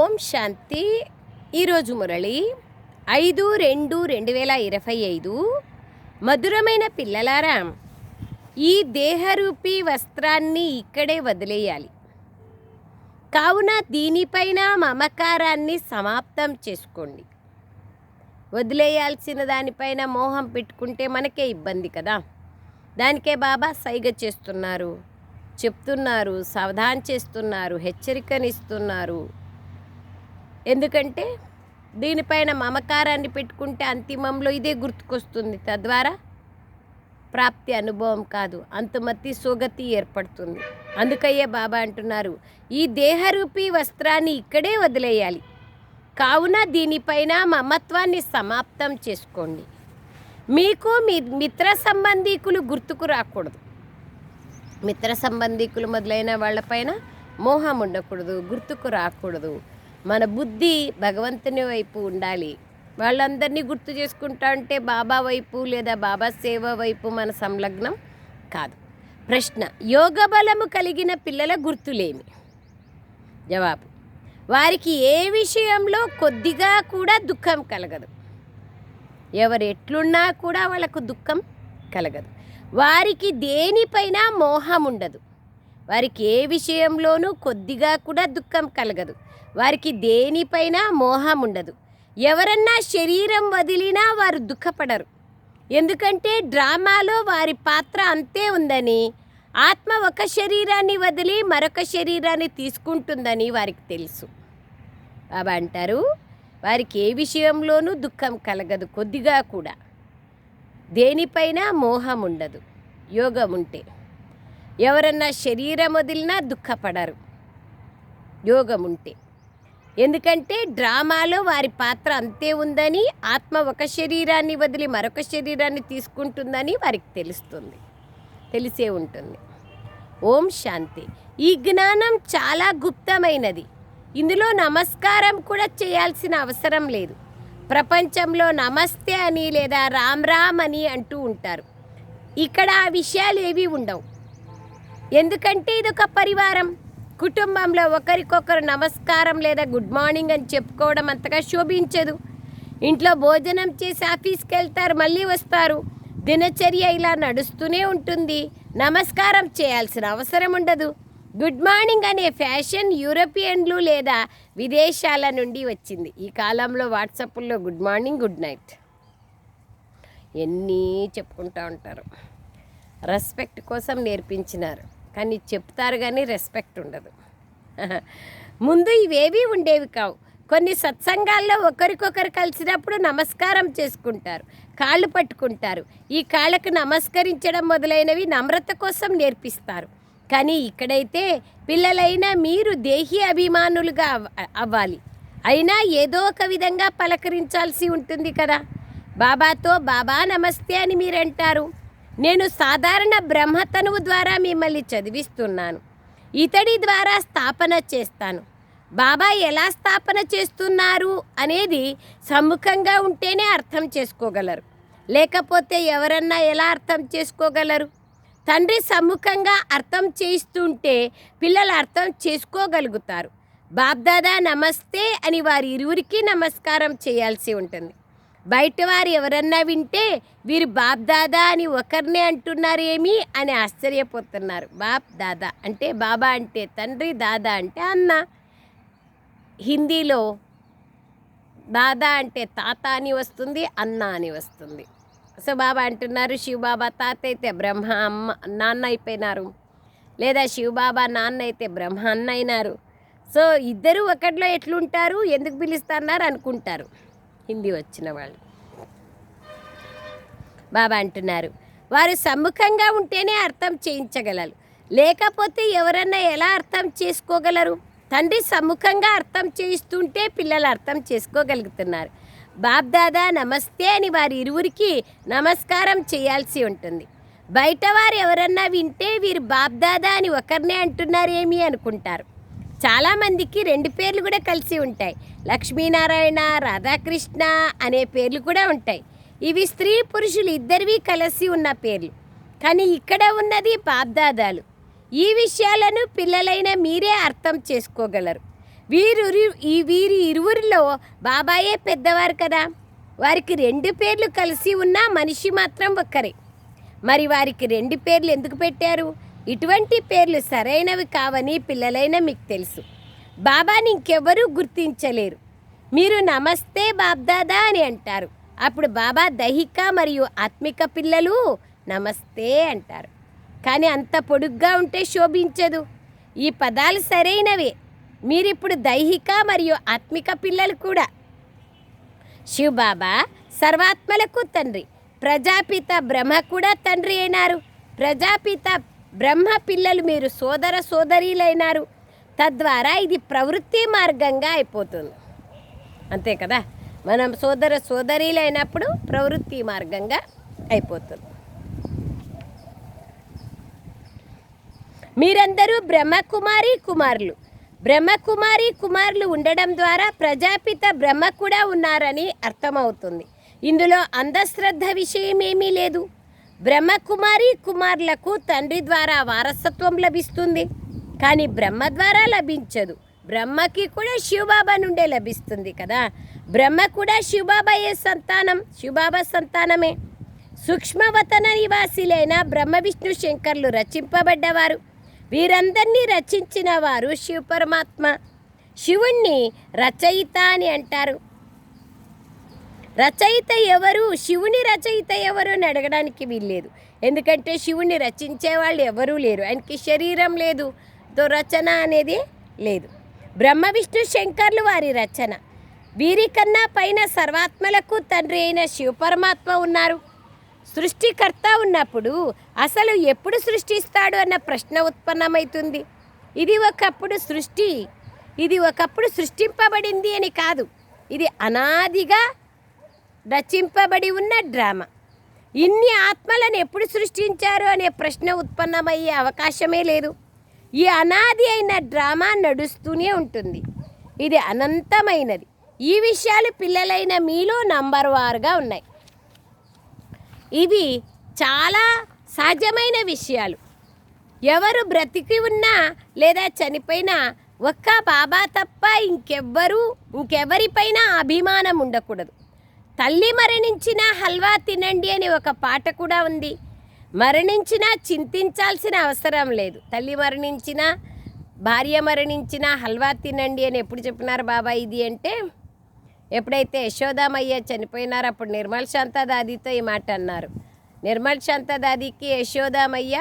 ఓం శాంతి. ఈరోజు మురళి ఐదు రెండు రెండు వేల ఇరవై ఐదు మధురమైన పిల్లలారా ఈ దేహరూపీ వస్త్రాన్ని ఇక్కడే వదిలేయాలి. కావున దీనిపైన మమకారాన్ని సమాప్తం చేసుకోండి. వదిలేయాల్సిన దానిపైన మోహం పెట్టుకుంటే మనకే ఇబ్బంది కదా. దానికే బాబా సైగ చేస్తున్నారు చెప్తున్నారు సావధాన్ చేస్తున్నారు హెచ్చరికనిస్తున్నారు. ఎందుకంటే దీనిపైన మమకారాన్ని పెట్టుకుంటే అంతిమంలో ఇదే గుర్తుకొస్తుంది. తద్వారా ప్రాప్తి అనుభవం కాదు అంతుమతి సోగతి ఏర్పడుతుంది. అందుకయ్యే బాబా అంటున్నారు ఈ దేహరూపీ వస్త్రాన్ని ఇక్కడే వదిలేయాలి. కావున దీనిపైన మమత్వాన్ని సమాప్తం చేసుకోండి. మీకు మీ మిత్ర సంబంధీకులు గుర్తుకు రాకూడదు. మిత్ర సంబంధీకులు మొదలైన వాళ్ళపైన మోహం ఉండకూడదు గుర్తుకు రాకూడదు. మన బుద్ధి భగవంతుని వైపు ఉండాలి. వాళ్ళందరినీ గుర్తు చేసుకుంటా ఉంటే బాబా వైపు లేదా బాబా సేవ వైపు మన సంలగ్నం కాదు. ప్రశ్న యోగ బలము కలిగిన పిల్లల గుర్తులేమి జవాబు వారికి ఏ విషయంలో కొద్దిగా కూడా దుఃఖం కలగదు. ఎవరు ఎట్లున్నా కూడా వాళ్ళకు దుఃఖం కలగదు. వారికి దేనిపైన మోహం ఉండదు. వారికి ఏ విషయంలోనూ కొద్దిగా కూడా దుఃఖం కలగదు. వారికి దేనిపైన మోహం ఉండదు ఎవరన్నా శరీరం వదిలినా వారు దుఃఖపడరు. ఎందుకంటే డ్రామాలో వారి పాత్ర అంతే ఉందని ఆత్మ ఒక శరీరాన్ని వదిలి మరొక శరీరాన్ని తీసుకుంటుందని వారికి తెలుసు. బాబా అంటారు వారికి ఏ విషయంలోనూ దుఃఖం కలగదు కొద్దిగా కూడా. దేనిపైన మోహం ఉండదు యోగం ఉంటే ఎవరన్నా శరీరం వదిలినా దుఃఖపడరు యోగం ఉంటే ఎందుకంటే డ్రామాలో వారి పాత్ర అంతే ఉందని ఆత్మ ఒక శరీరాన్ని వదిలి మరొక శరీరాన్ని తీసుకుంటుందని వారికి తెలుస్తుంది. తెలిసే ఉంటుంది. ఓం శాంతి. ఈ జ్ఞానం చాలా గుప్తమైనది. ఇందులో నమస్కారం కూడా చేయాల్సిన అవసరం లేదు. ప్రపంచంలో నమస్తే అని లేదా రామ్ రామ్ అని అంటూ ఉంటారు. ఇక్కడ ఆ విషయాలు ఏవి ఉండవు. ఎందుకంటే ఇదొక పరివారం. కుటుంబంలో ఒకరికొకరు నమస్కారం లేదా గుడ్ మార్నింగ్ అని చెప్పుకోవడం అంతగా శోభించదు. ఇంట్లో భోజనం చేసి ఆఫీస్కి వెళ్తారు మళ్ళీ వస్తారు. దినచర్య ఇలా నడుస్తూనే ఉంటుంది. నమస్కారం చేయాల్సిన అవసరం ఉండదు. గుడ్ మార్నింగ్ అనే ఫ్యాషన్ యూరోపియన్లు లేదా విదేశాల నుండి వచ్చింది. ఈ కాలంలో వాట్సాప్లో గుడ్ మార్నింగ్ గుడ్ నైట్ ఎన్ని చెప్పుకుంటూ ఉంటారు. రెస్పెక్ట్ కోసం నేర్పించినారు. కానీ చెప్తారు కానీ రెస్పెక్ట్ ఉండదు. ముందు ఇవేవి ఉండేవి కావు. కొన్ని సత్సంగాల్లో ఒకరికొకరు కలిసినప్పుడు నమస్కారం చేసుకుంటారు కాళ్ళు పట్టుకుంటారు. ఈ కాళ్ళకు నమస్కరించడం మొదలైనవి నమ్రత కోసం నేర్పిస్తారు. కానీ ఇక్కడైతే పిల్లలైనా మీరు దేహి అభిమానులుగా అవ్వాలి. అయినా ఏదో ఒక విధంగా పలకరించాల్సి ఉంటుంది కదా. బాబాతో బాబా నమస్తే అని మీరంటారు. నేను సాధారణ బ్రహ్మతనువు ద్వారా మిమ్మల్ని చదివిస్తున్నాను. ఇతడి ద్వారా స్థాపన చేస్తాను. బాబా ఎలా స్థాపన చేస్తున్నారు అనేది సమ్ముఖంగా ఉంటేనే అర్థం చేసుకోగలరు. లేకపోతే ఎవరన్నా ఎలా అర్థం చేసుకోగలరు? తండ్రి సమ్ముఖంగా అర్థం చేయిస్తుంటే పిల్లలు అర్థం చేసుకోగలుగుతారు. బాబ్దాదా నమస్తే అని వారి ఇరువురికి నమస్కారం చేయాల్సి ఉంటుంది. బయట వారు ఎవరన్నా వింటే వీరు బాప్ దాదా అని ఒకరినే అంటున్నారు ఏమి అని ఆశ్చర్యపోతున్నారు. బాప్ దాదా అంటే బాబా అంటే తండ్రి దాదా అంటే అన్న. హిందీలో దాదా అంటే తాత అని వస్తుంది అన్న అని వస్తుంది. సో బాబా అంటున్నారు శివబాబా తాత అయితే బ్రహ్మ అమ్మ నాన్న అయిపోయినారు. లేదా శివబాబా నాన్న అయితే బ్రహ్మ అన్న అయినారు. సో ఇద్దరు ఒకటిలో ఎట్లుంటారు ఎందుకు పిలుస్తున్నారు అనుకుంటారు. హిందీ వచ్చిన వాళ్ళు. బాబా అంటున్నారు వారు సమ్ముఖంగా ఉంటేనే అర్థం చేయించగలరు. లేకపోతే ఎవరన్నా ఎలా అర్థం చేసుకోగలరు? తండ్రి సమ్ముఖంగా అర్థం చేయిస్తుంటే పిల్లలు అర్థం చేసుకోగలుగుతున్నారు. బాబ్దాదా నమస్తే అని వారి ఇరువురికి నమస్కారం చేయాల్సి ఉంటుంది. బయట వారు ఎవరన్నా వింటే వీరు బాబ్దాదా అని ఒకరినే అంటున్నారేమి అనుకుంటారు. చాలామందికి రెండు పేర్లు కూడా కలిసి ఉంటాయి. లక్ష్మీనారాయణ రాధాకృష్ణ అనే పేర్లు కూడా ఉంటాయి. ఇవి స్త్రీ పురుషులు ఇద్దరివి కలిసి ఉన్న పేర్లు. కానీ ఇక్కడ ఉన్నది బాబ్దాదాలు ఈ విషయాలను పిల్లలైన మీరే అర్థం చేసుకోగలరు. వీరు ఈ వీరి ఇరువురిలో బాబాయే పెద్దవారు కదా. వారికి రెండు పేర్లు కలిసి ఉన్న మనిషి మాత్రం ఒక్కరే. మరి వారికి రెండు పేర్లు ఎందుకు పెట్టారు? ఇటువంటి పేర్లు సరైనవి కావని పిల్లలైన మీకు తెలుసు. బాబాని ఇంకెవరూ గుర్తించలేరు. మీరు నమస్తే బాబ్దాదా అని అంటారు. అప్పుడు బాబా దైహిక మరియు ఆత్మిక పిల్లలు నమస్తే అంటారు. కానీ అంత పొడుగ్గా ఉంటే శోభించదు. ఈ పదాలు సరైనవే. మీరిప్పుడు దైహిక మరియు ఆత్మిక పిల్లలు కూడా. శివబాబా సర్వాత్మలకు తండ్రి. ప్రజాపిత బ్రహ్మ కూడా తండ్రి అయినారు. ప్రజాపిత బ్రహ్మ పిల్లలు మీరు సోదర సోదరీలైనారు. తద్వారా ఇది ప్రవృత్తి మార్గంగా అయిపోతుంది. అంతే కదా? మనం సోదర సోదరీలైనప్పుడు ప్రవృత్తి మార్గంగా అయిపోతుంది. మీరందరూ బ్రహ్మకుమారి కుమారులు. బ్రహ్మకుమారి కుమారులు ఉండడం ద్వారా ప్రజాపిత బ్రహ్మ కూడా ఉన్నారని అర్థమవుతుంది. ఇందులో అంధశ్రద్ధ విషయం ఏమీ లేదు. బ్రహ్మకుమారి కుమారులకు తండ్రి ద్వారా వారసత్వం లభిస్తుంది. కానీ బ్రహ్మ ద్వారా లభించదు. బ్రహ్మకి కూడా శివబాబా నుండే లభిస్తుంది కదా. బ్రహ్మ కూడా శివబాబాయే సంతానం శివబాబా సంతానమే. సూక్ష్మవతన నివాసిలైన బ్రహ్మ విష్ణు శంకర్లు రచింపబడ్డవారు. వీరందరినీ రచించిన వారు శివ పరమాత్మ శివుణ్ణి రచయిత అని అంటారు. రచయిత ఎవరు? శివుని రచయిత ఎవరు అని అడగడానికి వీల్లేదు. ఎందుకంటే శివుణ్ణి రచించే వాళ్ళు ఎవరూ లేరు. ఆయనకి శరీరం లేదు. తో రచన అనేది లేదు. బ్రహ్మ విష్ణు శంకర్లు వారి రచన. వీరికన్నా పైన సర్వాత్మలకు తండ్రి అయిన శివపరమాత్మ ఉన్నారు. సృష్టికర్త ఉన్నప్పుడు అసలు ఎప్పుడు సృష్టిస్తాడు అన్న ప్రశ్న ఉత్పన్నమవుతుంది. ఇది ఒకప్పుడు సృష్టి. ఇది ఒకప్పుడు సృష్టింపబడింది అని కాదు. ఇది అనాదిగా రచింపబడి ఉన్న డ్రామా. ఇన్ని ఆత్మలను ఎప్పుడు సృష్టించారు అనే ప్రశ్న ఉత్పన్నమయ్యే అవకాశమే లేదు. ఈ అనాది అయిన డ్రామా నడుస్తూనే ఉంటుంది. ఇది అనంతమైనది. ఈ విషయాలు పిల్లలైన మీలో నంబర్ వారుగా ఉన్నాయి. ఇవి చాలా సహజమైన విషయాలు. ఎవరు బ్రతికి ఉన్నా లేదా చనిపోయినా ఒక్క బాబా తప్ప ఇంకెవ్వరూ ఇంకెవరిపైన అభిమానం ఉండకూడదు. తల్లి మరణించిన హల్వా తినండి అని ఒక పాట కూడా ఉంది. మరణించినా చింతించాల్సిన అవసరం లేదు. తల్లి మరణించిన భార్య మరణించిన హల్వా తినండి అని ఎప్పుడు చెప్పినారు బాబా ఇది అంటే? ఎప్పుడైతే యశోదామయ్య చనిపోయినారో అప్పుడు నిర్మల్ శాంతదాదితో ఈ మాట అన్నారు. నిర్మల్ శాంతదాదికి యశోదామయ్య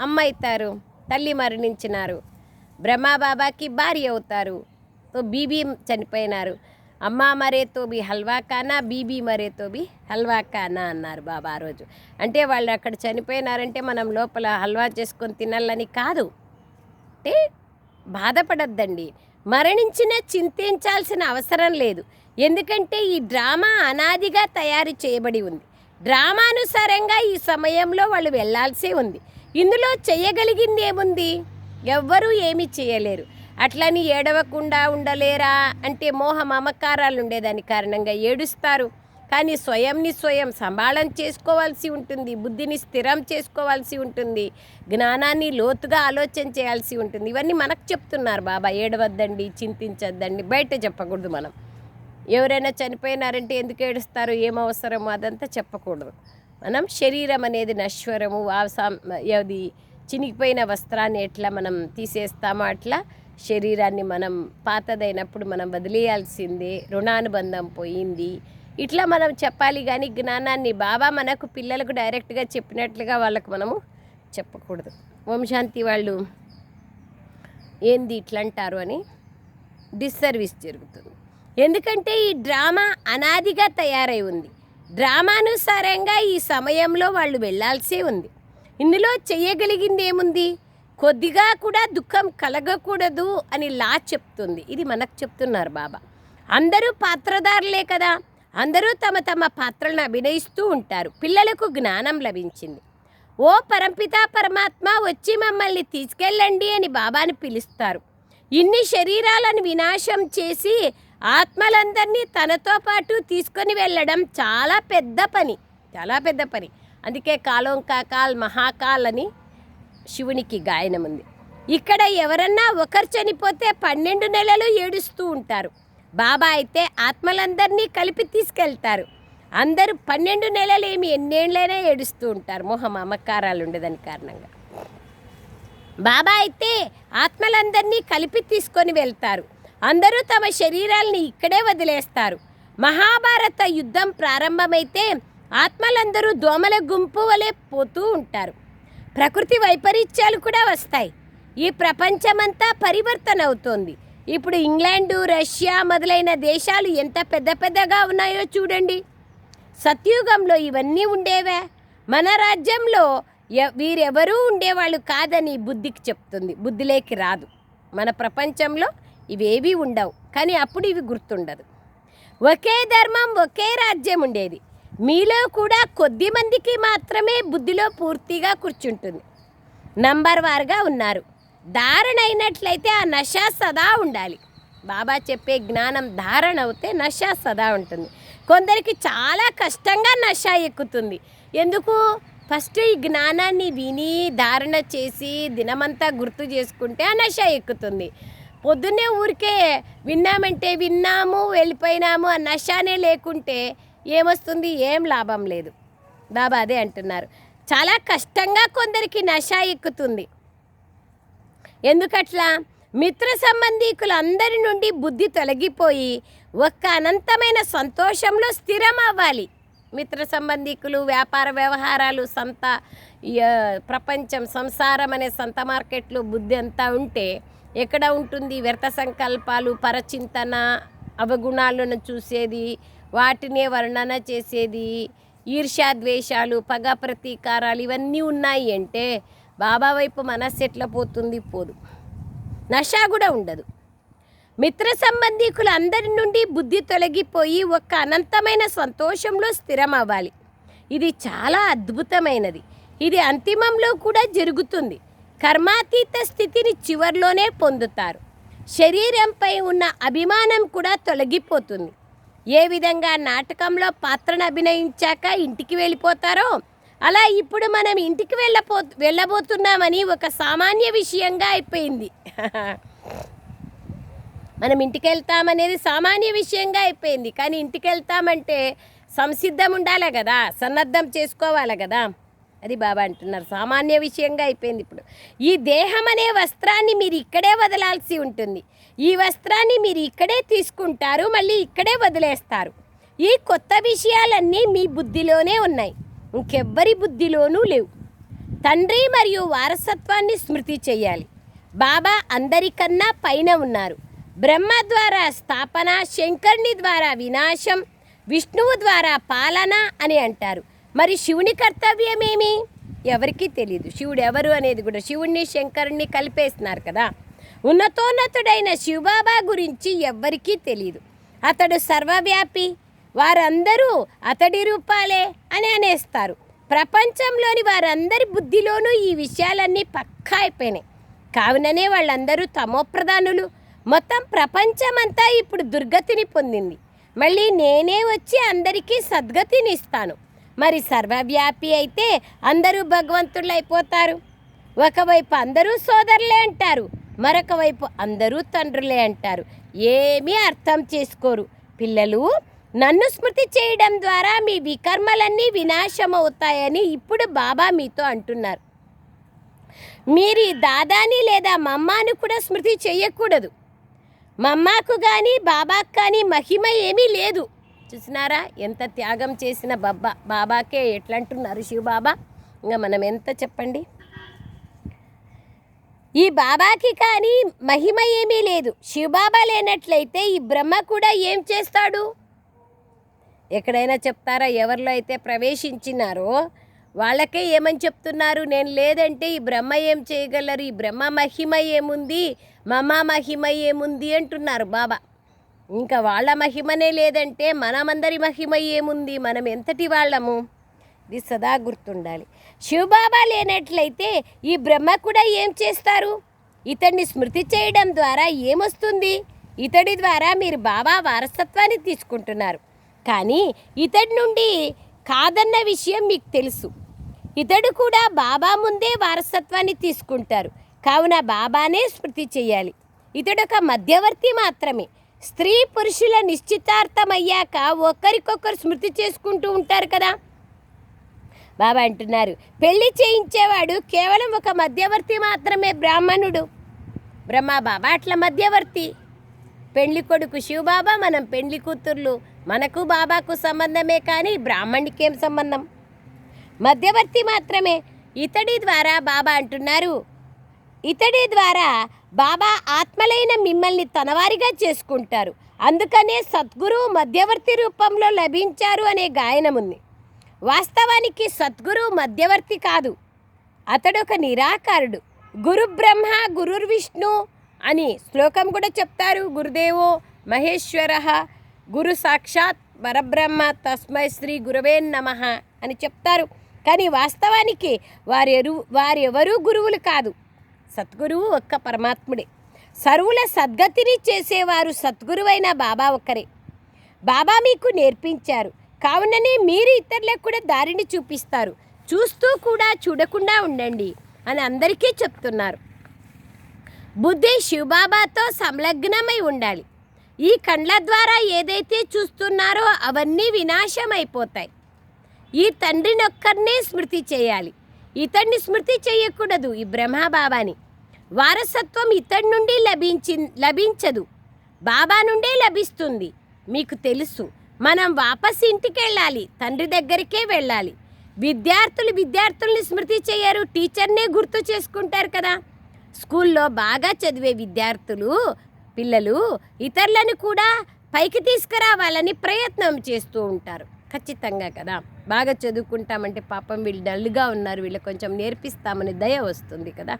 అమ్మ అవుతారు తల్లి మరణించినారు. బ్రహ్మాబాబాకి భార్య అవుతారు. బీబీ చనిపోయినారు. అమ్మ మరేతో బి హల్వా కానా బీబీ మరేతో బి హల్వా కానా అన్నారు బాబా ఆ రోజు. అంటే వాళ్ళు అక్కడ చనిపోయినారంటే మనం లోపల హల్వా చేసుకొని తినాలని కాదు. అంటే బాధపడద్దండి. మరణించిన చింతించాల్సిన అవసరం లేదు. ఎందుకంటే ఈ డ్రామా అనాదిగా తయారు చేయబడి ఉంది. డ్రామానుసారంగా ఈ సమయంలో వాళ్ళు వెళ్ళాల్సి ఉంది. ఇందులో చేయగలిగింది ఏముంది ఎవ్వరూ ఏమీ చేయలేరు. అట్లని ఏడవకుండా ఉండలేరా అంటే మోహ మమకారాలు ఉండేదాని కారణంగా ఏడుస్తారు. కానీ స్వయంని స్వయం సంబాళం చేసుకోవాల్సి ఉంటుంది బుద్ధిని స్థిరం చేసుకోవాల్సి ఉంటుంది జ్ఞానాన్ని లోతుగా ఆలోచన చేయాల్సి ఉంటుంది. ఇవన్నీ మనకు చెప్తున్నారు బాబా ఏడవద్దండి చింతించద్దండి బయట చెప్పకూడదు మనం. ఎవరైనా చనిపోయినారంటే ఎందుకు ఏడుస్తారు ఏం అవసరమో అదంతా చెప్పకూడదు. మనం శరీరం అనేది నశ్వరము ఆ అది చినిగిపోయిన వస్త్రాన్ని ఎట్లా మనం తీసేస్తామో అట్లా శరీరాన్ని మనం పాతదైనప్పుడు మనం వదిలేయాల్సిందే రుణానుబంధం పోయింది. ఇట్లా మనం చెప్పాలి కానీ జ్ఞానాన్ని బాబా మనకు పిల్లలకు డైరెక్ట్గా చెప్పినట్లుగా వాళ్ళకు మనము చెప్పకూడదు. వంశాంతి వాళ్ళు ఏంది ఇట్లా అంటారు అని డిస్సర్వీస్ జరుగుతుంది. ఎందుకంటే ఈ డ్రామా అనాదిగా తయారై ఉంది. డ్రామానుసారంగా ఈ సమయంలో వాళ్ళు వెళ్ళాల్సే ఉంది. ఇందులో చేయగలిగింది ఏముంది కొద్దిగా కూడా దుఃఖం కలగకూడదు అని లా చెప్తుంది. ఇది మనకు చెప్తున్నారు బాబా. అందరూ పాత్రదారులే కదా. అందరూ తమ తమ పాత్రలను అభినయిస్తూ ఉంటారు. పిల్లలకు జ్ఞానం లభించింది. ఓ పరంపిత పరమాత్మ వచ్చి మమ్మల్ని తీసుకెళ్ళండి అని బాబాని పిలుస్తారు. ఇన్ని శరీరాలను వినాశం చేసి ఆత్మలందరినీ తనతో పాటు తీసుకొని వెళ్ళడం చాలా పెద్ద పని. చాలా పెద్ద పని. అందుకే కాలోం కాకాల్ మహాకాల్ అని శివునికి గాయనం ఉంది ఇక్కడ ఎవరన్నా ఒకరు చనిపోతే పన్నెండు నెలలు ఏడుస్తూ ఉంటారు. బాబా అయితే ఆత్మలందరినీ కలిపి తీసుకెళ్తారు. అందరూ పన్నెండు నెలలు ఏమి ఎన్నేళ్ళైనా ఏడుస్తూ ఉంటారు. మొహం మమకారాలు ఉండదని కారణంగా. బాబా అయితే ఆత్మలందరినీ కలిపి తీసుకొని వెళ్తారు. అందరూ తమ శరీరాల్ని ఇక్కడే వదిలేస్తారు. మహాభారత యుద్ధం ప్రారంభమైతే ఆత్మలందరూ దోమల గుంపు వలె పోతూ ఉంటారు. ప్రకృతి వైపరీత్యాలు కూడా వస్తాయి. ఈ ప్రపంచమంతా పరివర్తన అవుతోంది ఇప్పుడు ఇంగ్లాండు రష్యా మొదలైన దేశాలు ఎంత పెద్ద పెద్దగా ఉన్నాయో చూడండి. సత్యుగంలో ఇవన్నీ ఉండేవే? మన రాజ్యంలో ఎ- వీరెవరూ ఉండేవాళ్ళు కాదని బుద్ధికి చెప్తుంది. బుద్ధిలేకి రాదు. మన ప్రపంచంలో ఇవేవీ ఉండవు. కానీ అప్పుడు ఇవి గుర్తుండదు. ఒకే ధర్మం ఒకే రాజ్యం ఉండేది. మీలో కూడా కొద్ది మందికి మాత్రమే బుద్ధిలో పూర్తిగా కూర్చుంటుంది. నంబర్ వారుగా ఉన్నారు. ధారణ అయినట్లయితే ఆ నష సదా ఉండాలి. బాబా చెప్పే జ్ఞానం ధారణ అవుతే నష సదా ఉంటుంది. కొందరికి చాలా కష్టంగా నష ఎక్కుతుంది. ఎందుకు? ఫస్ట్ ఈ జ్ఞానాన్ని విని ధారణ చేసి దినమంతా గుర్తు చేసుకుంటే ఆ నష ఎక్కుతుంది. పొద్దున్నే ఊరికే విన్నామంటే విన్నాము వెళ్ళిపోయినాము ఆ నషానే లేకుంటే ఏమొస్తుంది? ఏం లాభం లేదు. బాబా అదే అంటున్నారు. చాలా కష్టంగా కొందరికి నష ఎక్కుతుంది. ఎందుకట్లా? మిత్ర సంబంధీకులందరి నుండి బుద్ధి తొలగిపోయి ఒక్క అనంతమైన సంతోషంలో స్థిరం అవ్వాలి మిత్ర సంబంధీకులు వ్యాపార వ్యవహారాలు సంత ప్రపంచం సంసారం అనే సంత మార్కెట్లో బుద్ధి అంతా ఉంటే ఎక్కడ ఉంటుంది? వ్యర్థ సంకల్పాలు పరచింతన అవగుణాలను చూసేది వాటినే వర్ణన చేసేది ఈర్ష్యాద్వేషాలు పగ ప్రతీకారాలు ఇవన్నీ ఉన్నాయి అంటే బాబా వైపు మనస్సు ఎట్లా పోతుంది? పోదు. నష కూడా ఉండదు. మిత్ర సంబంధీకులు అందరి నుండి బుద్ధి తొలగిపోయి ఒక అనంతమైన సంతోషంలో స్థిరమవ్వాలి. ఇది చాలా అద్భుతమైనది. ఇది అంతిమంలో కూడా జరుగుతుంది. కర్మాతీత స్థితిని చివర్లోనే పొందుతారు. శరీరంపై ఉన్న అభిమానం కూడా తొలగిపోతుంది. ఏ విధంగా నాటకంలో పాత్రను అభినయించాక ఇంటికి వెళ్ళిపోతారో? అలా ఇప్పుడు మనం ఇంటికి వెళ్ళపో వెళ్ళబోతున్నామని ఒక సామాన్య విషయంగా అయిపోయింది. మనం ఇంటికి వెళ్తామనేది సామాన్య విషయంగా అయిపోయింది. కానీ ఇంటికి వెళ్తామంటే సంసిద్ధం ఉండాలి కదా సన్నద్ధం చేసుకోవాలి కదా. అది బాబా అంటున్నారు. సామాన్య విషయంగా అయిపోయింది ఇప్పుడు. ఈ దేహం అనే వస్త్రాన్ని మీరు ఇక్కడే వదలాల్సి ఉంటుంది. ఈ వస్త్రాన్ని మీరు ఇక్కడే తీసుకుంటారు మళ్ళీ ఇక్కడే వదిలేస్తారు. ఈ కొత్త విషయాలన్నీ మీ బుద్ధిలోనే ఉన్నాయి. ఇంకెవ్వరి బుద్ధిలోనూ లేవు. తండ్రి మరియు వారసత్వాన్ని స్మృతి చేయాలి. బాబా అందరికన్నా పైన ఉన్నారు. బ్రహ్మ ద్వారా స్థాపన శంకర్ని ద్వారా వినాశం విష్ణువు ద్వారా పాలన అని అంటారు. మరి శివుని కర్తవ్యమేమి? ఎవరికీ తెలియదు శివుడు ఎవరు అనేది కూడా శివుణ్ణి శంకరుణ్ణి కలిపేస్తున్నారు కదా. ఉన్నతోన్నతుడైన శివబాబా గురించి ఎవ్వరికీ తెలియదు అతడు సర్వవ్యాపి వారందరూ అతడి రూపాలే అని అనేస్తారు. ప్రపంచంలోని వారందరి బుద్ధిలోనూ ఈ విషయాలన్నీ పక్కా అయిపోయినాయి. కావుననే వాళ్ళందరూ తమోప్రధానులు మొత్తం ప్రపంచమంతా ఇప్పుడు దుర్గతిని పొందింది. మళ్ళీ నేనే వచ్చి అందరికీ సద్గతిని ఇస్తాను. మరి సర్వవ్యాపి అయితే అందరూ భగవంతుళ్ళు అయిపోతారు ఒకవైపు అందరూ సోదరులే అంటారు. మరొక వైపు అందరూ తండ్రులే అంటారు. ఏమీ అర్థం చేసుకోరు. పిల్లలు నన్ను స్మృతి చేయడం ద్వారా మీ వికర్మలన్నీ వినాశమవుతాయని ఇప్పుడు బాబా మీతో అంటున్నారు. మీరు ఈ దాదాని లేదా మమ్మాను కూడా స్మృతి చేయకూడదు. మమ్మాకు కానీ బాబాకు కానీ మహిమ ఏమీ లేదు. చూసినారా? ఎంత త్యాగం చేసిన బాబా బాబాకే ఎట్లంటున్నారు శివబాబా? ఇంకా మనం ఎంత చెప్పండి? ఈ బాబాకి కానీ మహిమ ఏమీ లేదు. శివబాబా లేనట్లయితే ఈ బ్రహ్మ కూడా ఏం చేస్తాడు? ఎక్కడైనా చెప్తారా? ఎవరిలో అయితే ప్రవేశించినారో వాళ్ళకే ఏమని చెప్తున్నారు? నేను లేదంటే ఈ బ్రహ్మ ఏం చేయగలరు? ఈ బ్రహ్మ మహిమ ఏముంది? మమ మహిమ ఏముంది అంటున్నారు బాబా. ఇంకా వాళ్ళ మహిమనే లేదంటే మనమందరి మహిమ ఏముంది? మనం ఎంతటి వాళ్ళము? ఇది సదా గుర్తుండాలి. శివబాబా లేనట్లయితే ఈ బ్రహ్మ కూడా ఏం చేస్తారు? ఇతన్ని స్మృతి చేయడం ద్వారా ఏమొస్తుంది? ఇతడి ద్వారా మీరు బాబా వారసత్వాన్ని తీసుకుంటున్నారు. కానీ ఇతడి నుండి కాదన్న విషయం మీకు తెలుసు. ఇతడు కూడా బాబా ముందే వారసత్వాన్ని తీసుకుంటారు. కావున బాబానే స్మృతి చేయాలి. ఇతడొక మధ్యవర్తి మాత్రమే. స్త్రీ పురుషుల నిశ్చితార్థమయ్యాక ఒకరికొకరు స్మృతి చేసుకుంటూ ఉంటారు కదా? బాబా అంటున్నారు. పెళ్ళి చేయించేవాడు కేవలం ఒక మధ్యవర్తి మాత్రమే బ్రాహ్మణుడు. బ్రహ్మ బాబా అట్లా మధ్యవర్తి. పెళ్ళి కొడుకు శివబాబా మనం పెళ్ళి కూతుర్లు. మనకు బాబాకు సంబంధమే కానీ బ్రాహ్మణుడికేం సంబంధం? మధ్యవర్తి మాత్రమే. ఇతడి ద్వారా బాబా అంటున్నారు. ఇతడి ద్వారా బాబా ఆత్మలైన మిమ్మల్ని తనవారిగా చేసుకుంటారు. అందుకనే సద్గురు మధ్యవర్తి రూపంలో లభించారు అనే గాయనం ఉంది వాస్తవానికి సద్గురు మధ్యవర్తి కాదు. అతడొక నిరాకారుడు. గురు బ్రహ్మ గురుర్ విష్ణు అని శ్లోకం కూడా చెప్తారు. గురుదేవో మహేశ్వర. గురు సాక్షాత్ పరబ్రహ్మ తస్మై శ్రీ గురవే నమ అని చెప్తారు. కానీ వాస్తవానికి వారెరు వారెవరూ గురువులు కాదు. సద్గురువు ఒక్క పరమాత్ముడే. సర్వుల సద్గతిని చేసేవారు సద్గురువైన బాబా ఒక్కరే. బాబా మీకు నేర్పించారు. కావుననే మీరు ఇతరులకు కూడా దారిని చూపిస్తారు. చూస్తూ కూడా చూడకుండా ఉండండి అని అందరికీ చెప్తున్నారు. బుద్ధి శివబాబాతో సంలగ్నమై ఉండాలి. ఈ కండ్ల ద్వారా ఏదైతే చూస్తున్నారో అవన్నీ వినాశమైపోతాయి. ఈ తండ్రినొక్కరినే స్మృతి చేయాలి. ఇతన్ని స్మృతి చేయకూడదు ఈ బ్రహ్మబాబాని. వారసత్వం ఇతడి నుండి లభించి లభించదు. బాబా నుండే లభిస్తుంది. మీకు తెలుసు. మనం వాపస్ ఇంటికి వెళ్ళాలి తండ్రి దగ్గరికే వెళ్ళాలి. విద్యార్థులు విద్యార్థుల్ని స్మృతి చేయరు టీచర్నే గుర్తు చేసుకుంటారు కదా. స్కూల్లో బాగా చదివే విద్యార్థులు పిల్లలు ఇతరులను కూడా పైకి తీసుకురావాలని ప్రయత్నం చేస్తూ ఉంటారు. ఖచ్చితంగా కదా. బాగా చదువుకుంటామంటే పాపం వీళ్ళు డల్గా ఉన్నారు వీళ్ళు కొంచెం నేర్పిస్తామని దయ వస్తుంది కదా.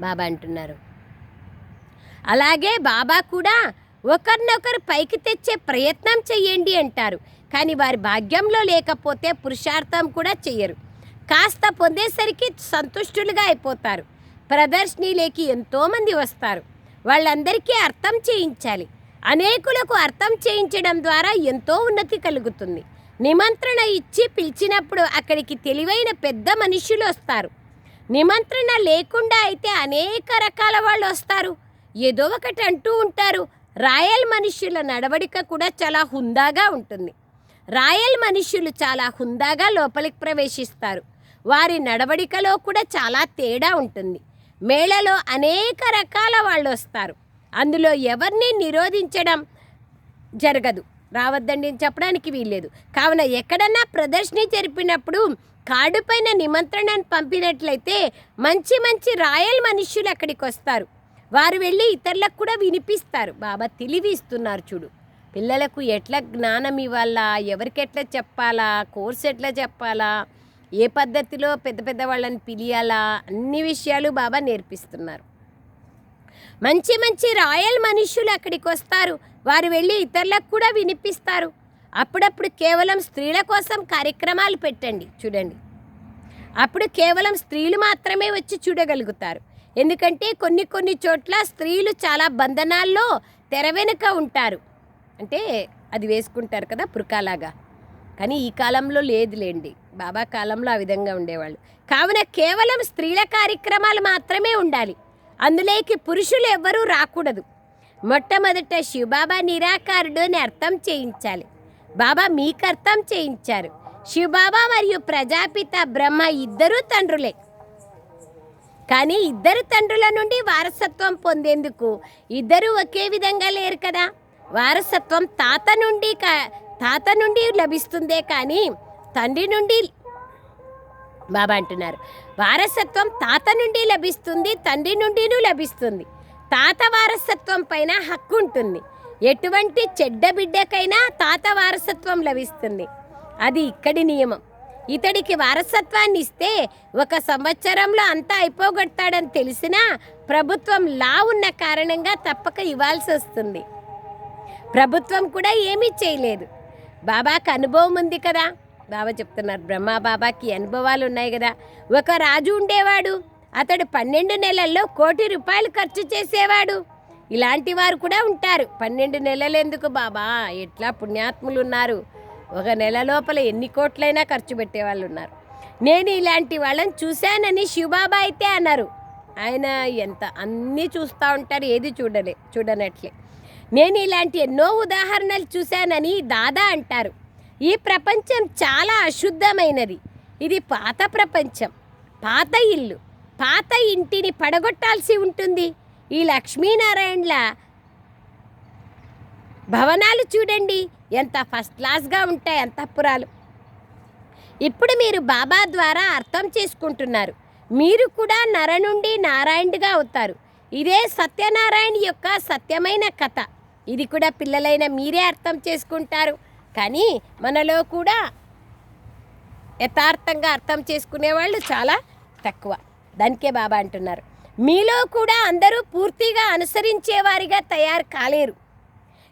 బాబా అంటున్నారు. అలాగే బాబా కూడా ఒకరినొకరు పైకి తెచ్చే ప్రయత్నం చెయ్యండి అంటారు. కానీ వారి భాగ్యంలో లేకపోతే పురుషార్థం కూడా చెయ్యరు. కాస్త పొందేసరికి సంతుష్టులుగా అయిపోతారు. ప్రదర్శనీలేకి ఎంతోమంది వస్తారు. వాళ్ళందరికీ అర్థం చేయించాలి. అనేకులకు అర్థం చేయించడం ద్వారా ఎంతో ఉన్నతి కలుగుతుంది. నిమంత్రణ ఇచ్చి పిలిచినప్పుడు అక్కడికి తెలివైన పెద్ద మనుషులు వస్తారు. నిమంత్రణ లేకుండా అయితే అనేక రకాల వాళ్ళు వస్తారు. ఏదో ఒకటి అంటూ ఉంటారు. రాయల్ మనుష్యుల నడవడిక కూడా చాలా హుందాగా ఉంటుంది. రాయల్ మనుష్యులు చాలా హుందాగా లోపలికి ప్రవేశిస్తారు. వారి నడవడికలో కూడా చాలా తేడా ఉంటుంది. మేళలో అనేక రకాల వాళ్ళు వస్తారు. అందులో ఎవరిని నిరోధించడం జరగదు. రావద్దండి అని చెప్పడానికి వీల్లేదు. కావున ఎక్కడన్నా ప్రదర్శన జరిపినప్పుడు కార్డు పైన నిమంత్రణను పంపినట్లయితే మంచి మంచి రాయల్ మనుష్యులు అక్కడికి వస్తారు. వారు వెళ్ళి ఇతరులకు కూడా వినిపిస్తారు. బాబా తెలివి ఇస్తున్నారు చూడు. పిల్లలకు ఎట్లా జ్ఞానం ఇవ్వాలా? ఎవరికి ఎట్లా చెప్పాలా? కోర్స్ ఎట్లా చెప్పాలా? ఏ పద్ధతిలో పెద్ద పెద్ద వాళ్ళని పిలియాలా? అన్ని విషయాలు బాబా నేర్పిస్తున్నారు. మంచి మంచి రాయల్ మనుషులు అక్కడికి వస్తారు. వారు వెళ్ళి ఇతరులకు కూడా వినిపిస్తారు. అప్పుడప్పుడు కేవలం స్త్రీల కోసం కార్యక్రమాలు పెట్టండి. చూడండి. అప్పుడు కేవలం స్త్రీలు మాత్రమే వచ్చి చూడగలుగుతారు. ఎందుకంటే కొన్ని కొన్ని చోట్ల స్త్రీలు చాలా బంధనాల్లో తెర వెనుక ఉంటారు. అంటే అది వేసుకుంటారు కదా పురకాలాగా. కానీ ఈ కాలంలో లేదులేండి. బాబా కాలంలో ఆ విధంగా ఉండేవాళ్ళు. కావున కేవలం స్త్రీల కార్యక్రమాలు మాత్రమే ఉండాలి. అందులోకి పురుషులు ఎవ్వరూ రాకూడదు. మొట్టమొదట శివబాబా నిరాకారుడు అని అర్థం చేయించాలి. బాబా మీకు అర్థం చేయించారు. శివబాబా మరియు ప్రజాపిత బ్రహ్మ ఇద్దరూ తండ్రులే. కానీ ఇద్దరు తండ్రుల నుండి వారసత్వం పొందేందుకు ఇద్దరు ఒకే విధంగా లేరు కదా. వారసత్వం తాత నుండి కా- తాత నుండి లభిస్తుందే కానీ తండ్రి నుండి బాబా అంటున్నారు. వారసత్వం తాత నుండి లభిస్తుంది తండ్రి నుండినూ లభిస్తుంది. తాత వారసత్వం పైన హక్కు ఉంటుంది. ఎటువంటి చెడ్డ బిడ్డకైనా తాత వారసత్వం లభిస్తుంది. అది ఇక్కడి నియమం. ఇతడికి వారసత్వాన్ని ఇస్తే ఒక సంవత్సరంలో అంతా అయిపోగొడతాడని తెలిసినా ప్రభుత్వం లా ఉన్న కారణంగా తప్పక ఇవ్వాల్సి వస్తుంది. ప్రభుత్వం కూడా ఏమీ చేయలేదు. బాబాకి అనుభవం ఉంది కదా. బాబా చెప్తున్నారు బ్రహ్మ బాబాకి అనుభవాలు ఉన్నాయి కదా. ఒక రాజు ఉండేవాడు. అతడు పన్నెండు నెలల్లో కోటి రూపాయలు ఖర్చు చేసేవాడు. ఇలాంటి వారు కూడా ఉంటారు. పన్నెండు నెలలు ఎందుకు బాబా? ఎట్లా పుణ్యాత్ములు ఉన్నారు ఒక నెల లోపల ఎన్ని కోట్లైనా ఖర్చు పెట్టేవాళ్ళు ఉన్నారు. నేను ఇలాంటి వాళ్ళని చూశానని శివబాబా అయితే అన్నారు. ఆయన ఎంత అన్నీ చూస్తూ ఉంటారు ఏది చూడలే చూడనట్లే. నేను ఇలాంటి ఎన్నో ఉదాహరణలు చూశానని దాదా అంటారు. ఈ ప్రపంచం చాలా అశుద్ధమైనది. ఇది పాత ప్రపంచం పాత ఇల్లు పాత ఇంటిని పడగొట్టాల్సి ఉంటుంది. ఈ లక్ష్మీనారాయణల భవనాలు చూడండి. ఎంత ఫస్ట్ క్లాస్గా ఉంటాయి అంతఃపురాలు ఇప్పుడు మీరు బాబా ద్వారా అర్థం చేసుకుంటున్నారు. మీరు కూడా నర నుండి నారాయణుడిగా అవుతారు. ఇదే సత్యనారాయణ యొక్క సత్యమైన కథ. ఇది కూడా పిల్లలైన మీరే అర్థం చేసుకుంటారు. కానీ మనలో కూడా యథార్థంగా అర్థం చేసుకునే వాళ్ళు చాలా తక్కువ. దానికే బాబా అంటున్నారు. మీలో కూడా అందరూ పూర్తిగా అనుసరించేవారిగా తయారు కాలేరు.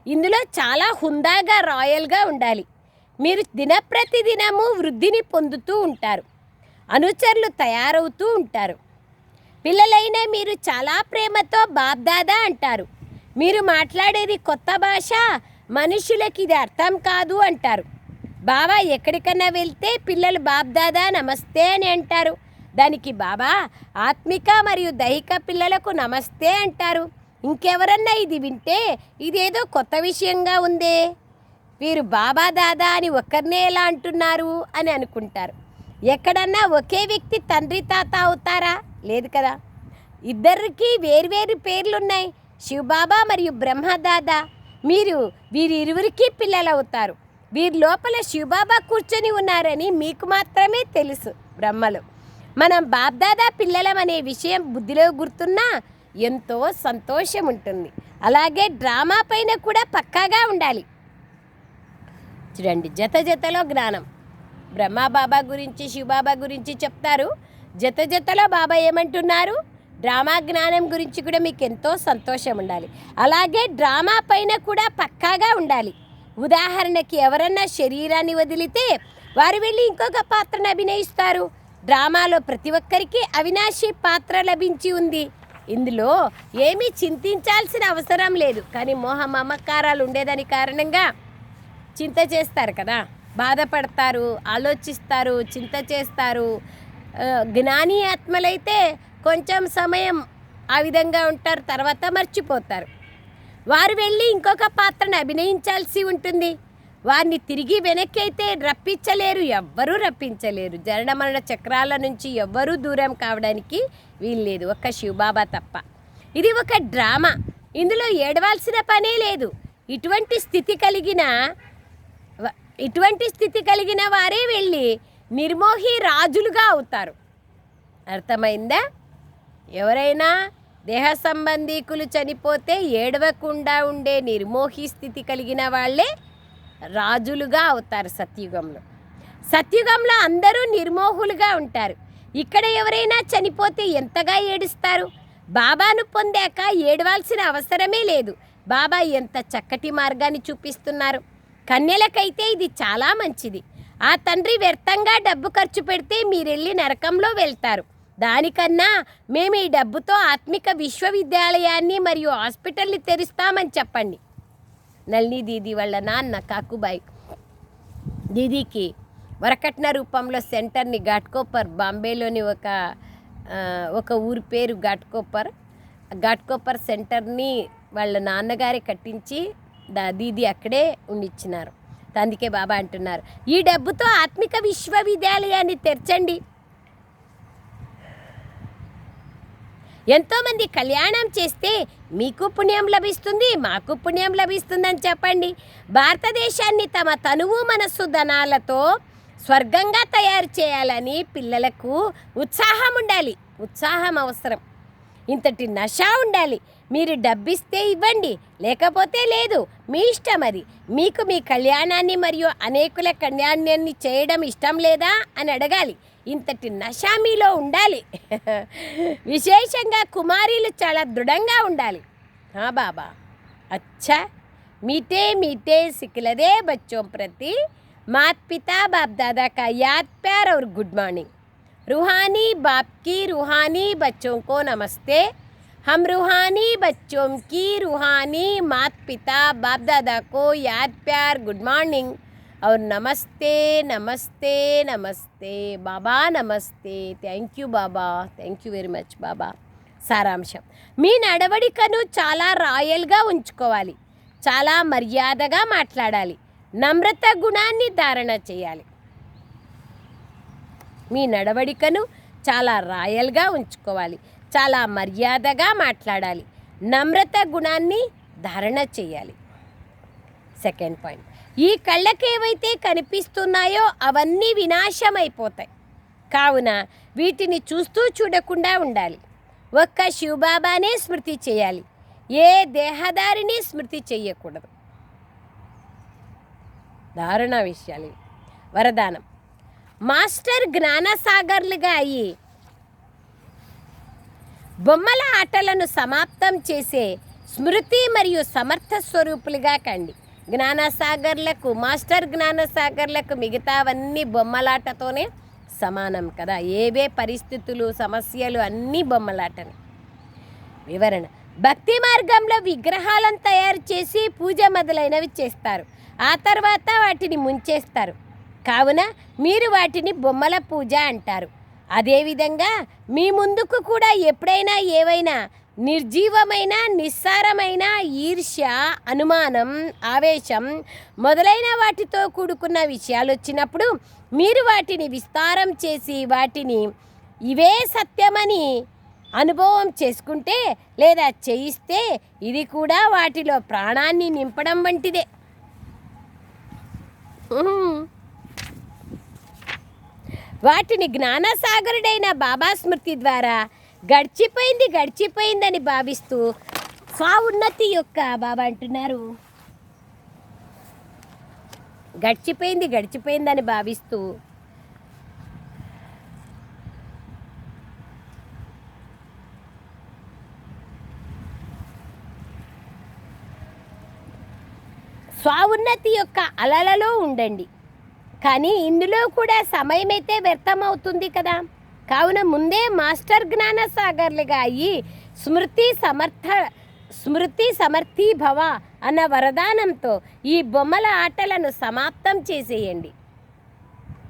ఇందులో చాలా హుందాగా రాయల్గా ఉండాలి. మీరు దినప్రతిదినము వృద్ధిని పొందుతూ ఉంటారు. అనుచరులు తయారవుతూ ఉంటారు. పిల్లలైన మీరు చాలా ప్రేమతో బాబ్దాదా అంటారు. మీరు మాట్లాడేది కొత్త భాష మనుషులకి ఇది అర్థం కాదు అంటారు. బాబా ఎక్కడికన్నా వెళ్తే పిల్లలు బాబ్దాదా నమస్తే అని అంటారు. దానికి బాబా ఆత్మిక మరియు దైహిక పిల్లలకు నమస్తే అంటారు. ఇంకెవరన్నా ఇది వింటే ఇదేదో కొత్త విషయంగా ఉందే. వీరు బాబా దాదా అని ఒక్కరినే ఎలా అంటున్నారు అని అనుకుంటారు. ఎక్కడన్నా ఒకే వ్యక్తి తండ్రి తాత అవుతారా? లేదు కదా. ఇద్దరికి వేర్వేరు పేర్లున్నాయి. శివబాబా మరియు బ్రహ్మదాదా. మీరు వీరిరువురికి పిల్లలు అవుతారు వీరి లోపల శివబాబా కూర్చొని ఉన్నారని మీకు మాత్రమే తెలుసు బ్రహ్మలు. మనం బాబ్దాదా పిల్లలం అనే విషయం బుద్ధిలో గుర్తున్నా ఎంతో సంతోషం ఉంటుంది అలాగే డ్రామా పైన కూడా పక్కాగా ఉండాలి. చూడండి జత జతలో జ్ఞానం. బ్రహ్మబాబా గురించి శివబాబా గురించి చెప్తారు. జత జతలో బాబా ఏమంటున్నారు? డ్రామా జ్ఞానం గురించి కూడా మీకు ఎంతో సంతోషం ఉండాలి అలాగే డ్రామా పైన కూడా పక్కాగా ఉండాలి. ఉదాహరణకి ఎవరన్నా శరీరాన్ని వదిలితే వారు వెళ్ళి ఇంకొక పాత్రను అభినయిస్తారు. డ్రామాలో ప్రతి ఒక్కరికి అవినాశి పాత్ర లభించి ఉంది. ఇందులో ఏమీ చింతించాల్సిన అవసరం లేదు. కానీ మోహ మమకారాలు ఉండేదాని కారణంగా చింత చేస్తారు కదా. బాధపడతారు ఆలోచిస్తారు చింత చేస్తారు. జ్ఞాని ఆత్మలైతే కొంచెం సమయం ఆ విధంగా ఉంటారు తర్వాత మర్చిపోతారు. వారు వెళ్ళి ఇంకొక పాత్రను అభినయించాల్సి ఉంటుంది. వారిని తిరిగి వెనక్కి అయితే రప్పించలేరు ఎవ్వరూ రప్పించలేరు. జరణ మరణ చక్రాల నుంచి ఎవ్వరూ దూరం కావడానికి వీల్లేదు. ఒక్క శివబాబా తప్ప. ఇది ఒక డ్రామా. ఇందులో ఏడవాల్సిన పనే లేదు. ఇటువంటి స్థితి కలిగిన వ- ఇటువంటి స్థితి కలిగిన వారే వెళ్ళి నిర్మోహి రాజులుగా అవుతారు. అర్థమైందా? ఎవరైనా దేహ సంబంధీకులు చనిపోతే ఏడవకుండా ఉండే నిర్మోహి స్థితి కలిగిన వాళ్ళే రాజులుగా అవుతారు సత్యుగంలో. సత్యుగంలో అందరూ నిర్మోహులుగా ఉంటారు. ఇక్కడ ఎవరైనా చనిపోతే ఎంతగా ఏడుస్తారు? బాబాను పొందాక ఏడవాల్సిన అవసరమే లేదు. బాబా ఎంత చక్కటి మార్గాన్ని చూపిస్తున్నారు. కన్యలకైతే ఇది చాలా మంచిది. ఆ తండ్రి వ్యర్థంగా డబ్బు ఖర్చు పెడితే మీరెళ్ళి నరకంలో వెళ్తారు. దానికన్నా మేము ఈ డబ్బుతో ఆత్మిక విశ్వవిద్యాలయాన్ని మరియు హాస్పిటల్ని తెరుస్తామని చెప్పండి. నళిని దీది వాళ్ళ నాన్న కాకుబాయ్. దీదీకి వరకట్న రూపంలో సెంటర్ని ఘాట్కోపర్ బాంబేలోని ఒక ఒక ఊరి పేరు ఘాట్కోపర్. ఘాట్కోపర్ సెంటర్ని వాళ్ళ నాన్నగారే కట్టించి దా దీది అక్కడే ఉండిచ్చినారు. అందుకే బాబా అంటున్నారు. ఈ డబ్బుతో ఆత్మిక విశ్వవిద్యాలయాన్ని తెరచండి. ఎంతోమంది కళ్యాణం చేస్తే మీకు పుణ్యం లభిస్తుంది మాకు పుణ్యం లభిస్తుందని చెప్పండి. భారతదేశాన్ని తమ తనువు మనస్సు ధనాలతో స్వర్గంగా తయారు చేయాలని పిల్లలకు ఉత్సాహం ఉండాలి. ఉత్సాహం అవసరం. ఇంతటి నష ఉండాలి. మీరు డబ్బిస్తే ఇవ్వండి. లేకపోతే లేదు. మీ ఇష్టం అది. మీకు మీ కళ్యాణాన్ని మరియు అనేకుల కళ్యాణాన్ని చేయడం ఇష్టం లేదా అని అడగాలి. ఇంతటి నష మీలో ఉండాలి విశేషంగా కుమారీలు చాలా దృఢంగా ఉండాలి హా బాబా अच्छा मीठे मीठे सिखलदे बच्चों प्रति मात पिता बाप दादा का याद प्यार और गुड मॉर्निंग रूहानी बाप की रूहानी बच्चों को नमस्ते हम रूहानी बच्चों की रूहानी मात पिता बाप दादा को याद प्यार गुड मॉर्निंग और నమస్తే నమస్తే నమస్తే. బాబా నమస్తే. థ్యాంక్ యూ బాబా. థ్యాంక్ యూ వెరీ మచ్ బాబా. సారాంశం. మీ నడవడికను చాలా రాయల్గా ఉంచుకోవాలి. చాలా మర్యాదగా మాట్లాడాలి. నమ్రత గుణాన్ని ధారణ చేయాలి. మీ నడవడికను చాలా రాయల్గా ఉంచుకోవాలి. చాలా మర్యాదగా మాట్లాడాలి. నమ్రత గుణాన్ని ధారణ చేయాలి. Second point. ఈ కళ్ళకి ఏవైతే కనిపిస్తున్నాయో అవన్నీ వినాశమైపోతాయి. కావున వీటిని చూస్తూ చూడకుండా ఉండాలి. ఒక్క శివబాబానే స్మృతి చేయాలి. ఏ దేహదారిని స్మృతి చేయకూడదు. దారుణ విషయాలు వరదానం. మాస్టర్ జ్ఞానసాగర్లుగా అయ్యి బొమ్మల ఆటలను సమాప్తం చేసే స్మృతి మరియు సమర్థ స్వరూపులుగా కండి. జ్ఞానసాగర్లకు మాస్టర్ జ్ఞానసాగర్లకు మిగతావన్నీ బొమ్మలాటతోనే సమానం కదా. ఏవే పరిస్థితులు సమస్యలు అన్నీ బొమ్మలాటనే. వివరణ. భక్తి మార్గంలో విగ్రహాలను తయారు చేసి పూజ మొదలైనవి చేస్తారు. ఆ తర్వాత వాటిని ముంచేస్తారు. కావున మీరు వాటిని బొమ్మల పూజ అంటారు. అదేవిధంగా మీ ముందుకు కూడా ఎప్పుడైనా ఏవైనా నిర్జీవమైన నిస్సారమైన ఈర్ష్య అనుమానం ఆవేశం మొదలైన వాటితో కూడుకున్న విషయాలు వచ్చినప్పుడు మీరు వాటిని విస్తారం చేసి వాటిని ఇవే సత్యమని అనుభవం చేసుకుంటే లేదా చేయిస్తే ఇది కూడా వాటిలో ప్రాణాన్ని నింపడం వంటిదే. వాటిని జ్ఞానసాగరుడైన బాబా స్మృతి ద్వారా గడిచిపోయింది గడిచిపోయిందని భావిస్తూ స్వాఉన్నతి యొక్క బాబా అంటున్నారు. గడిచిపోయింది గడిచిపోయిందని భావిస్తూ స్వాఉన్నతి యొక్క అలలలో ఉండండి. కానీ ఇందులో కూడా సమయం అయితే వ్యర్థమవుతుంది కదా. కావున ముందే మాస్టర్ జ్ఞాన సాగర్లుగా అయ్యి స్మృతి సమర్థ స్మృతి సమర్థి భవ అన్న వరదానంతో ఈ బొమ్మల ఆటలను సమాప్తం చేసేయండి.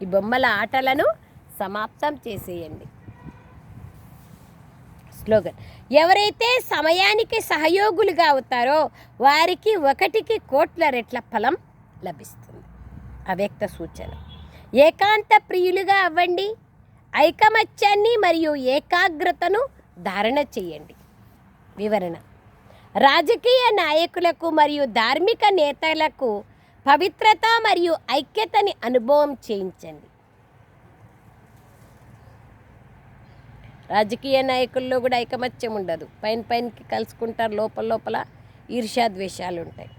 ఈ బొమ్మల ఆటలను సమాప్తం చేసేయండి. స్లోగన్. ఎవరైతే సమయానికి సహయోగులుగా అవుతారో వారికి ఒకటికి కోట్ల రెట్ల ఫలం లభిస్తుంది. అవ్యక్త సూచన. ఏకాంత ప్రియులుగా అవ్వండి. ఐకమత్యాన్ని మరియు ఏకాగ్రతను ధారణ చేయండి. వివరణ. రాజకీయ నాయకులకు మరియు ధార్మిక నేతలకు పవిత్రత మరియు ఐక్యతని అనుభవం చేయించండి. రాజకీయ నాయకుల్లో కూడా ఐకమత్యం ఉండదు. పైన పైనకి కలుసుకుంటారు. లోపల లోపల ఈర్ష్యాద్వేషాలు ఉంటాయి.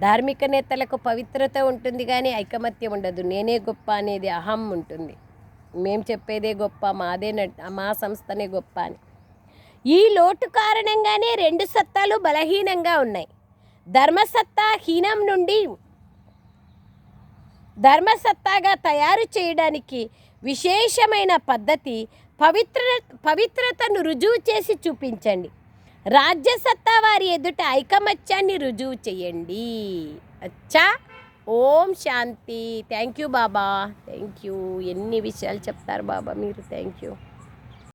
ధార్మిక నేతలకు పవిత్రత ఉంటుంది కానీ ఐకమత్యం ఉండదు. నేనే గొప్ప అనేది అహం ఉంటుంది. మేము చెప్పేదే గొప్ప మాదే మా సంస్థనే గొప్ప అని. ఈ లోటు కారణంగానే రెండు సత్తాలు బలహీనంగా ఉన్నాయి. ధర్మసత్తా హీనం నుండి ధర్మసత్తాగా తయారు చేయడానికి విశేషమైన పద్ధతి పవిత్ర పవిత్రతను రుజువు చేసి చూపించండి. రాజ్యసత్తా వారి ఎదుట ఐకమత్యాన్ని రుజువు చేయండి. అచ్చా! ఓం శాంతి. Thank you Baba. Thank you. ఎన్ని విషయాలు చెప్తారు బాబా మీరు. Thank you.